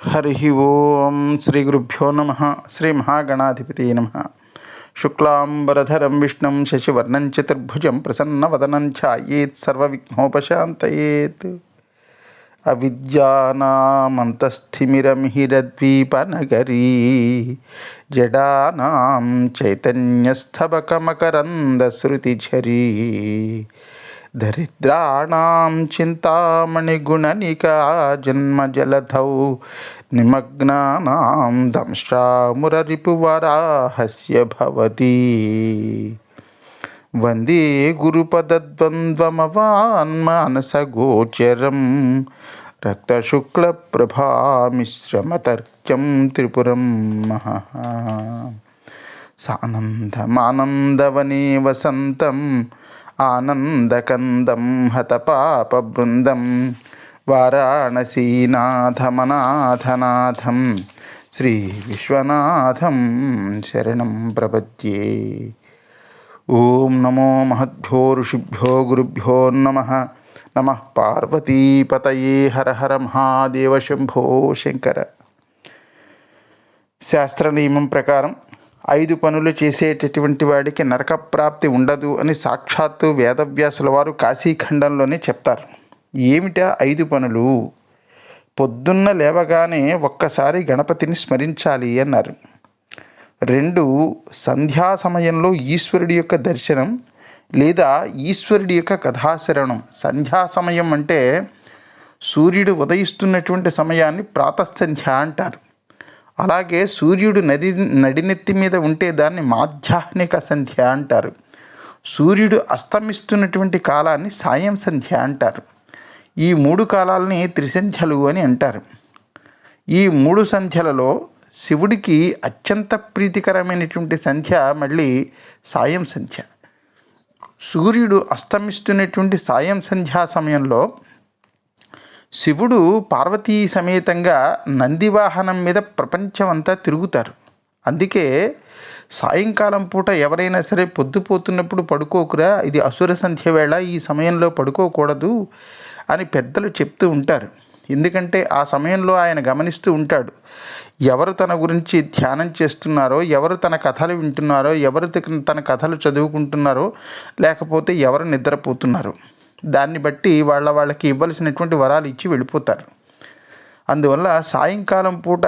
హరి ఓం శ్రీ గురుభ్యో నమ శ్రీ మహాగణాధిపతి నమ శుక్లాంబరధరం విష్ణుం శశివర్ణం చతుర్భుజం ప్రసన్నవదనం ఛాయేత్ సర్వవిఘ్నోపశాంతయేత్ అవిద్యానామంతస్థిమిరమిహిరద్వీపనగరీ జడానాం చైతన్యస్థబకమకరందశ్రుతిఝరీ దరిద్రాణం చింతామణిగుణనికా జన్మజలధౌ నిమగ్నానాం దంష్ట్రామురరిపువరాహస్య భవతి వందే గురుపదద్వంద్వమవాన్మానసగోచరం రక్తశుక్లప్రభామిశ్రమతర్క్యం త్రిపురం మహా. సానందమానందవనే వసంతం ఆనందకందం హతపాపబృందం వారాణసీనాథమనాథనాథం శ్రీ విశ్వనాథం శరణం ప్రపద్యే. ఓం నమో మహద్భ్యో ఋషిభ్యో గురుభ్యో నమ. నమ పార్వతీపతయే హర హర మహాదేవ శంభో శంకర. శాస్త్ర నియమం ప్రకారం ఐదు పనులు చేసేటటువంటి వాడికి నరక ప్రాప్తి ఉండదు అని సాక్షాత్తు వేదవ్యాసుల వారు కాశీఖండంలోనే చెప్తారు. ఏమిటా ఐదు పనులు? పొద్దున్న లేవగానే ఒక్కసారి గణపతిని స్మరించాలి అన్నారు. రెండు సంధ్యా సమయంలో ఈశ్వరుడి యొక్క దర్శనం లేదా ఈశ్వరుడి యొక్క కథాశరణం. సంధ్యా సమయం అంటే సూర్యుడు ఉదయిస్తున్నటువంటి సమయాన్ని ప్రాతసంధ్య అంటారు. అలాగే సూర్యుడు నది నడినెత్తి మీద ఉంటే దాన్ని మాధ్యాహ్నిక సంధ్య అంటారు. సూర్యుడు అస్తమిస్తున్నటువంటి కాలాన్ని సాయం సంధ్య అంటారు. ఈ మూడు కాలాలని త్రిసంధ్యలు అని అంటారు. ఈ మూడు సంధ్యలలో శివుడికి అత్యంత ప్రీతికరమైనటువంటి సంధ్య మళ్ళీ సాయం సంధ్య. సూర్యుడు అస్తమిస్తున్నటువంటి సాయం సంధ్యా సమయంలో శివుడు పార్వతీ సమేతంగా నందివాహనం మీద ప్రపంచమంతా తిరుగుతారు. అందుకే సాయంకాలం పూట ఎవరైనా సరే పొద్దుపోతున్నప్పుడు పడుకోకురా ఇది అసుర సంధ్య వేళ ఈ సమయంలో పడుకోకూడదు అని పెద్దలు చెప్తూ ఉంటారు. ఎందుకంటే ఆ సమయంలో ఆయన గమనిస్తూ ఉంటాడు ఎవరు తన గురించి ధ్యానం చేస్తున్నారో ఎవరు తన కథలు వింటున్నారో ఎవరు తన కథలు చదువుకుంటున్నారో లేకపోతే ఎవరు నిద్రపోతున్నారో. దాన్ని బట్టి వాళ్ళ వాళ్ళకి ఇవ్వలసినటువంటి వరాలు ఇచ్చి వెళ్ళిపోతారు. అందువల్ల సాయంకాలం పూట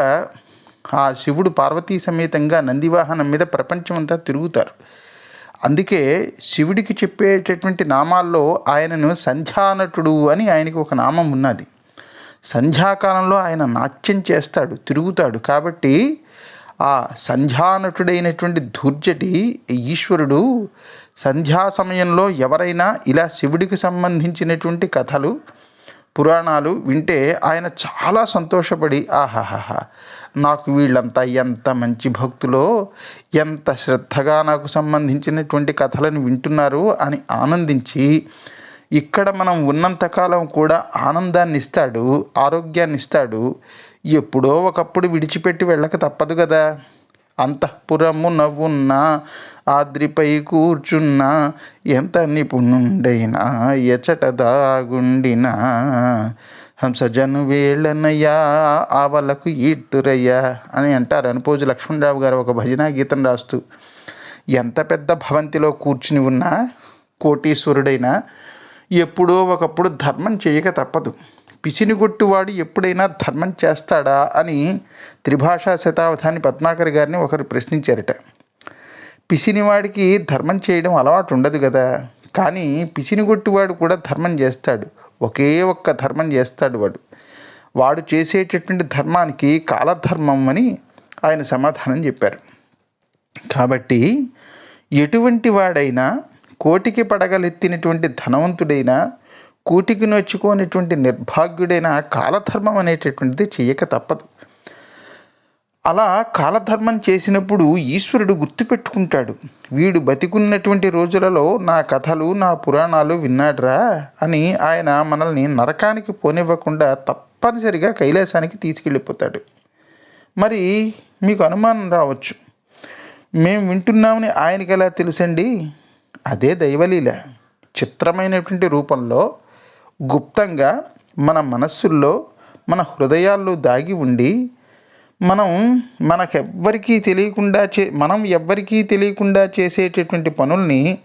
ఆ శివుడు పార్వతీ సమేతంగా నందివాహనం మీద ప్రపంచమంతా తిరుగుతారు. అందుకే శివుడికి చెప్పేటటువంటి నామాల్లో ఆయనను సంధ్యానటుడు అని ఆయనకి ఒక నామం ఉన్నది. సంధ్యాకాలంలో ఆయన నాట్యం చేస్తాడు తిరుగుతాడు. కాబట్టి ఆ సంధ్యానటుడైనటువంటి దుర్జటి ఈశ్వరుడు సంధ్యా సమయంలో ఎవరైనా ఇలా శివుడికి సంబంధించినటువంటి కథలు పురాణాలు వింటే ఆయన చాలా సంతోషపడి ఆహాహా నాకు వీళ్ళంతా ఎంత మంచి భక్తులో ఎంత శ్రద్ధగా నాకు సంబంధించినటువంటి కథలను వింటున్నారు అని ఆనందించి ఇక్కడ మనం ఉన్నంతకాలం కూడా ఆనందాన్ని ఇస్తాడు ఆరోగ్యాన్ని ఇస్తాడు ఎప్పుడో ఒకప్పుడు విడిచిపెట్టి వెళ్ళక తప్పదు కదా అంతఃపురము నవ్వున్నా ఆద్రిపై కూర్చున్నా ఎంత నిపుణుండైనా ఎచట దాగుండినా. హంసజను వేళనయ్యా ఆవలకు ఈట్టురయ్యా అని అంటారు అనుపోజు లక్ష్మణరావు గారు ఒక భజన గీతం రాస్తూ. ఎంత పెద్ద భవంతిలో కూర్చుని ఉన్నా కోటీశ్వరుడైనా ఎప్పుడో ఒకప్పుడు ధర్మం చేయక తప్పదు. పిసినిగొట్టువాడు ఎప్పుడైనా ధర్మం చేస్తాడా అని త్రిభాషా శతావధాని పద్మాకర్ గారిని ఒకరు ప్రశ్నించారట. పిసినివాడికి ధర్మం చేయడం అలవాటు ఉండదు కదా. కానీ పిసినిగొట్టువాడు కూడా ధర్మం చేస్తాడు. ఒకే ఒక్క ధర్మం చేస్తాడు వాడు. వాడు చేసేటటువంటి ధర్మానికి కాలధర్మం అని ఆయన సమాధానం చెప్పారు. కాబట్టి ఎటువంటి వాడైనా కోటికి పడగలెత్తినటువంటి ధనవంతుడైనా కూటికి నొచ్చుకోనటువంటి నిర్భాగ్యుడైన కాలధర్మం అనేటటువంటిది చేయక తప్పదు. అలా కాలధర్మం చేసినప్పుడు ఈశ్వరుడు గుర్తుపెట్టుకుంటాడు వీడు బతికున్నటువంటి రోజులలో నా కథలు నా పురాణాలు విన్నాడ్రా అని ఆయన మనల్ని నరకానికి పోనివ్వకుండా తప్పనిసరిగా కైలాసానికి తీసుకెళ్ళిపోతాడు. మరి మీకు అనుమానం రావచ్చు మేము వింటున్నామని ఆయనకి ఎలా తెలుసండి? అదే దైవలీల. చిత్రమైనటువంటి రూపంలో గుప్తంగా మన మనస్సుల్లో మన హృదయాల్లో దాగి ఉండి మనం మనకెవ్వరికీ తెలియకుండా చే మనం ఎవ్వరికీ తెలియకుండా చేసేటటువంటి పనుల్ని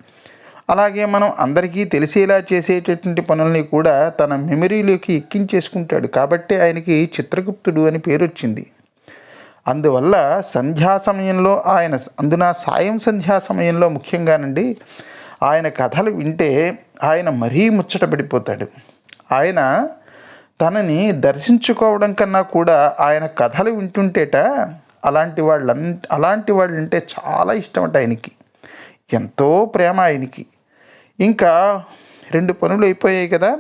అలాగే మనం అందరికీ తెలిసేలా చేసేటటువంటి పనుల్ని కూడా తన మెమరీలోకి ఎక్కించేసుకుంటాడు. కాబట్టి ఆయనకి చిత్రగుప్తుడు అని పేరు వచ్చింది అందువల్ల సంధ్యా సమయంలో ఆయన అందున సాయం సంధ్యా సమయంలో ముఖ్యంగానండి ఆయన కథలు వింటే ఆయన మరీ ముచ్చటపడిపోతాడు ఆయన తనని దర్శించుకోవడం కన్నా కూడా ఆయన కథలు వింటుంటేట అలాంటి వాళ్ళం అలాంటి వాళ్ళు అంటే చాలా ఇష్టమట ఆయనకి. ఎంతో ప్రేమ ఆయనకి. ఇంకా రెండు పనులు అయిపోయాయి కదా.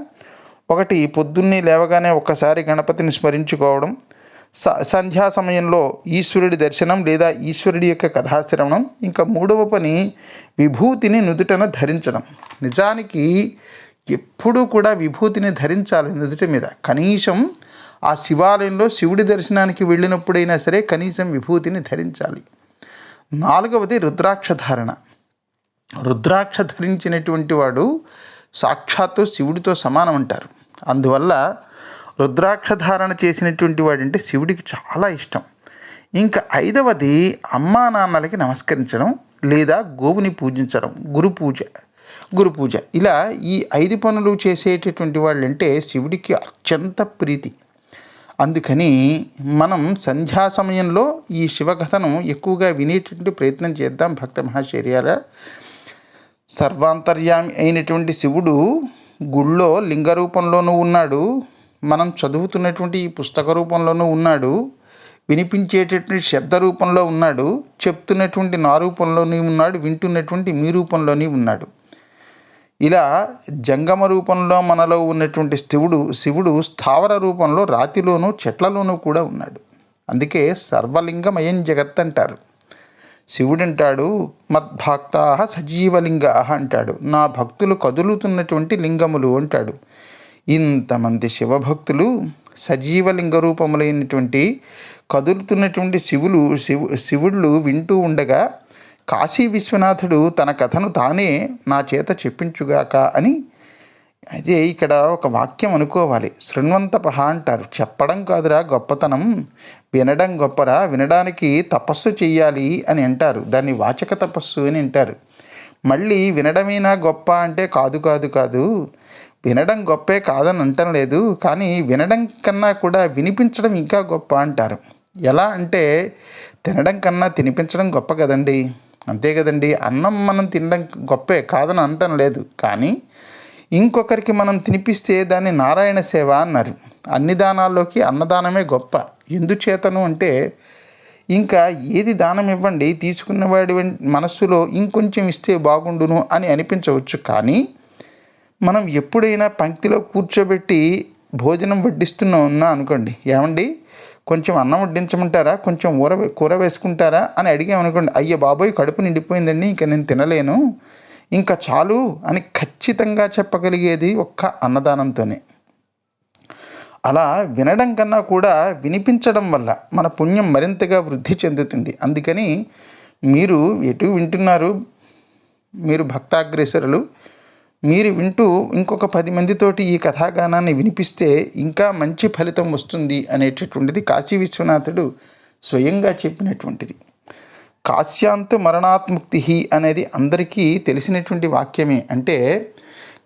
ఒకటి పొద్దున్నే లేవగానే ఒక్కసారి గణపతిని స్మరించుకోవడం. స సంధ్యా సమయంలో ఈశ్వరుడి దర్శనం లేదా ఈశ్వరుడి యొక్క కథాశ్రవణం ఇంకా మూడవ పని విభూతిని నుదుటన ధరించడం. నిజానికి ఎప్పుడూ కూడా విభూతిని ధరించాలి నుదుటి మీద. కనీసం ఆ శివాలయంలో శివుడి దర్శనానికి వెళ్ళినప్పుడైనా సరే కనీసం విభూతిని ధరించాలి. నాలుగవది రుద్రాక్ష ధారణ. రుద్రాక్ష ధరించినటువంటి వాడు సాక్షాత్తు శివుడితో సమానం అంటారు. అందువల్ల రుద్రాక్ష ధారణ చేసినటువంటి వాడంటే శివుడికి చాలా ఇష్టం. ఇంకా ఐదవది అమ్మా నాన్నలకి నమస్కరించడం లేదా గోవుని పూజించడం గురు పూజ గురు పూజ. ఇలా ఈ ఐదు పనులు చేసేటటువంటి వాళ్ళంటే శివుడికి అత్యంత ప్రీతి. అందుకని మనం సంధ్యా సమయంలో ఈ శివకథను ఎక్కువగా వినేటువంటి ప్రయత్నం చేద్దాం భక్త మహాశర్యాల. సర్వాంతర్యామి అయినటువంటి శివుడు గుళ్ళో లింగ రూపంలోనూ ఉన్నాడు. మనం చదువుతున్నటువంటి ఈ పుస్తక రూపంలోనూ ఉన్నాడు వినిపించేటటువంటి శబ్ద రూపంలో ఉన్నాడు చెప్తున్నటువంటి నా రూపంలోని ఉన్నాడు వింటున్నటువంటి మీ రూపంలోని ఉన్నాడు. ఇలా జంగమ రూపంలో మనలో ఉన్నటువంటి శివుడు శివుడు స్థావర రూపంలో రాతిలోనూ చెట్లలోనూ కూడా ఉన్నాడు. అందుకే సర్వలింగమయం జగత్ అంటారు. శివుడంటాడు మద్భక్తా సజీవలింగా అంటాడు నా భక్తులు కదులుతున్నటువంటి లింగములు అంటాడు. ఇంతమంది శివభక్తులు సజీవలింగ రూపములైనటువంటి కదులుతున్నటువంటి శివులు శివు శివుళ్ళు వింటూ ఉండగా కాశీ విశ్వనాథుడు తన కథను తానే నా చేత చెప్పించుగాక అని అదే ఇక్కడ ఒక వాక్యం అనుకోవాలి. శృణ్వంతపహ అంటారు. చెప్పడం కాదురా గొప్పతనం వినడం గొప్పరా వినడానికి తపస్సు చెయ్యాలి అని అంటారు. దాన్ని వాచక తపస్సు అని అంటారు. మళ్ళీ వినడమేనా గొప్ప అంటే కాదు కాదు కాదు. వినడం గొప్పే కాదని అంటం లేదు కానీ వినడం కన్నా కూడా వినిపించడం ఇంకా గొప్ప అంటారు. ఎలా అంటే తినడం కన్నా తినిపించడం గొప్ప కదండి. అంతే కదండి. అన్నం మనం తినడం గొప్పే కాదని అంటం లేదు కానీ ఇంకొకరికి మనం తినిపిస్తే దాన్ని నారాయణ సేవ అన్నారు. అన్ని దానాల్లోకి అన్నదానమే గొప్ప. ఎందుచేతను అంటే ఇంకా ఏది దానం ఇవ్వండి తీసుకున్నవాడి మనస్సులో ఇంకొంచెం ఇస్తే బాగుండును అని అనిపించవచ్చు కానీ మనం ఎప్పుడైనా పంక్తిలో కూర్చోబెట్టి భోజనం వడ్డిస్తున్నా ఉన్నా అనుకోండి ఏమండి? కొంచెం అన్నం వడ్డించమంటారా? కొంచెం ఊర కూర వేసుకుంటారా? అని అడిగామనుకోండి అయ్య బాబోయ్ కడుపు నిండిపోయిందండి ఇంకా నేను తినలేను. ఇంకా చాలు అని ఖచ్చితంగా చెప్పగలిగేది ఒక్క అన్నదానంతోనే. అలా వినడం కన్నా కూడా వినిపించడం వల్ల మన పుణ్యం మరింతగా వృద్ధి చెందుతుంది. అందుకని మీరు ఎటు వింటున్నారు మీరు భక్తాగ్రేసరులు మీరు వింటూ ఇంకొక పది మందితోటి ఈ కథాగానాన్ని వినిపిస్తే ఇంకా మంచి ఫలితం వస్తుంది అనేటటువంటిది కాశీ విశ్వనాథుడు స్వయంగా చెప్పినటువంటిది. కాశ్యాంత్ మరణాత్ముక్తి అనేది అందరికీ తెలిసినటువంటి వాక్యమే. అంటే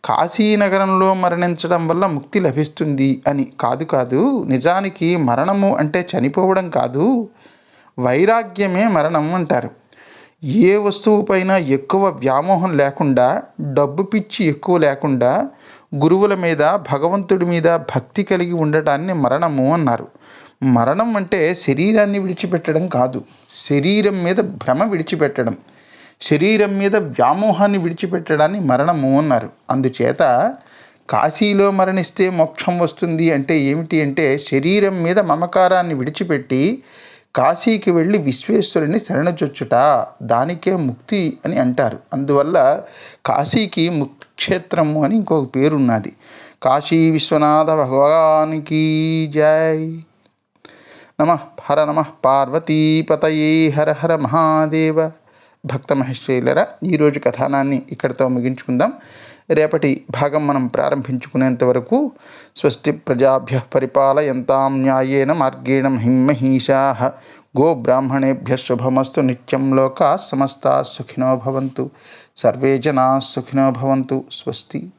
కాశీనగరంలో మరణించడం వల్ల ముక్తి లభిస్తుంది అని కాదు కాదు నిజానికి మరణము అంటే చనిపోవడం కాదు వైరాగ్యమే మరణం అంటారు. ఏ వస్తువుపైన ఎక్కువ వ్యామోహం లేకుండా డబ్బు పిచ్చి ఎక్కువ లేకుండా గురువుల మీద భగవంతుడి మీద భక్తి కలిగి ఉండటాన్ని మరణము అన్నారు. మరణం అంటే శరీరాన్ని విడిచిపెట్టడం కాదు శరీరం మీద భ్రమ విడిచిపెట్టడం. శరీరం మీద వ్యామోహాన్ని విడిచిపెట్టడాన్ని మరణము అన్నారు. అందుచేత కాశీలో మరణిస్తే మోక్షం వస్తుంది అంటే ఏమిటి అంటే శరీరం మీద మమకారాన్ని విడిచిపెట్టి కాశీకి వెళ్ళి విశ్వేశ్వరుని శరణచొచ్చుట దానికే ముక్తి అని అంటారు. అందువల్ల కాశీకి ముక్తి క్షేత్రము అని ఇంకొక పేరున్నది. కాశీ విశ్వనాథ భగవానికి జై. నమ హర నమ పార్వతీపతయే హర హర మహాదేవ. భక్త మహేశ్వరులరా ఈరోజు కథానాన్ని ఇక్కడితో ముగించుకుందాం. రేపటి భాగం మనం ప్రారంభించుకునేంత వరకు స్వస్తి ప్రజాభ్య పరిపాలయంతాం న్యాయేన మార్గేణ హిమ్మహీషా గో బ్రాహ్మణేభ్య శుభమస్తు నిత్యం లోకా సమస్త సుఖినో భవంతు. సర్వే జనా సుఖినో భవంతు. స్వస్తి.